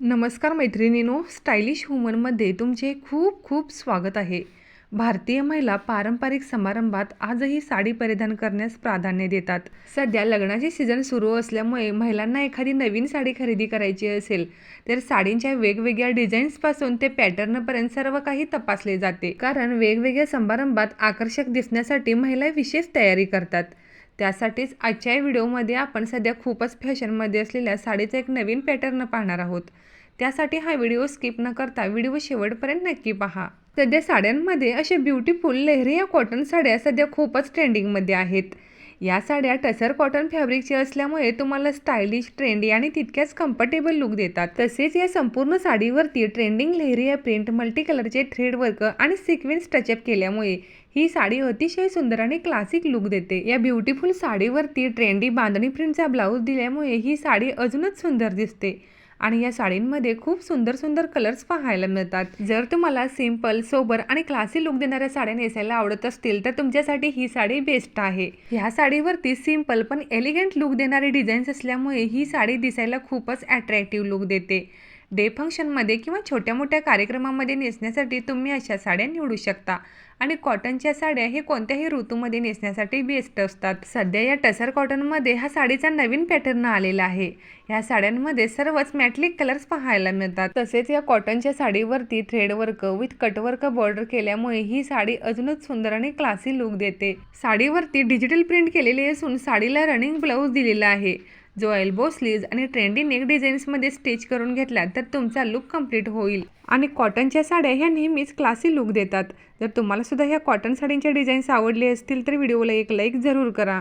नमस्कार मैत्रिणीनो स्टायलिश वुमनमध्ये तुमचे खूप खूप स्वागत आहे. भारतीय महिला पारंपरिक समारंभात आजही साडी परिधान करण्यास प्राधान्य देतात. सध्या लग्नाची सीझन सुरू असल्यामुळे महिलांना एखादी नवीन साडी खरेदी करायची असेल तर साडींच्या वेगवेगळ्या डिझाईन्सपासून ते पॅटर्नपर्यंत सर्व काही तपासले जाते. कारण वेगवेगळ्या समारंभात आकर्षक दिसण्यासाठी महिला विशेष तयारी करतात. त्यासाठीच आजच्या व्हिडिओमध्ये आपण सध्या खूपच फॅशनमध्ये असलेल्या साडीचा एक नवीन पॅटर्न पाहणार आहोत. त्यासाठी हा व्हिडिओ स्किप न करता व्हिडिओ शेवटपर्यंत नक्की पहा. सध्या साड्यांमध्ये अशा ब्युटिफुल लेहरी या कॉटन साड्या सध्या खूपच ट्रेंडिंगमध्ये आहेत. या साड्या टसर कॉटन फॅब्रिकच्या असल्यामुळे तुम्हाला स्टायलिश ट्रेंडी आणि तितक्याच कम्फर्टेबल लुक देतात. तसेच या संपूर्ण साडीवरती ट्रेंडिंग लेहरिया प्रिंट मल्टी कलरचे थ्रेड वर्क आणि सिक्वेन्स टचअप केल्यामुळे ही साडी अतिशय सुंदर आणि क्लासिक लुक देते. या ब्युटिफुल साडीवरती ट्रेंडी बांधणी प्रिंटचा ब्लाऊज दिल्यामुळे ही साडी अजूनच सुंदर दिसते. आणि या साडींमध्ये खूप सुंदर सुंदर कलर्स पाहायला मिळतात. जर तुम्हाला सिंपल सोबर आणि क्लासी लुक देणाऱ्या साड्या नेसायला आवडत असतील तर तुमच्यासाठी ही साडी बेस्ट आहे. ह्या साडीवरती सिंपल पण एलिगंट लुक देणारी डिझाईन्स असल्यामुळे ही साडी दिसायला खूपच अट्रॅक्टिव्ह लुक देते. डे फंक्शनमध्ये किंवा छोट्या मोठ्या कार्यक्रमामध्ये नेसण्यासाठी तुम्ही अशा साड्या निवडू शकता. आणि कॉटनच्या साड्या हे कोणत्याही ऋतूमध्ये नेसण्यासाठी बेस्ट असतात. सध्या या टसर कॉटनमध्ये हा साडीचा नवीन पॅटर्न आलेला आहे. या साड्यांमध्ये सर्वच मॅटलिक कलर्स पाहायला मिळतात. तसेच या कॉटनच्या साडीवरती thread work with cutwork border केल्यामुळे ही साडी अजूनच सुंदर आणि क्लासी लुक देते. साडीवरती डिजिटल प्रिंट केलेली असून साडीला रनिंग ब्लाऊज दिलेला आहे. जो एल्बो स्लीव्ज आणि ट्रेंडी नेक डिझाईन्समध्ये स्टिच करून घेतला तर तुमचा लुक कंप्लीट होईल. आणि कॉटनच्या साड्या ह्या नेहमीच क्लासी लुक देतात. जर तुम्हाला सुद्धा ह्या कॉटन साडींच्या डिझाईन्स आवडले असतील तर व्हिडिओला एक लाईक जरूर करा.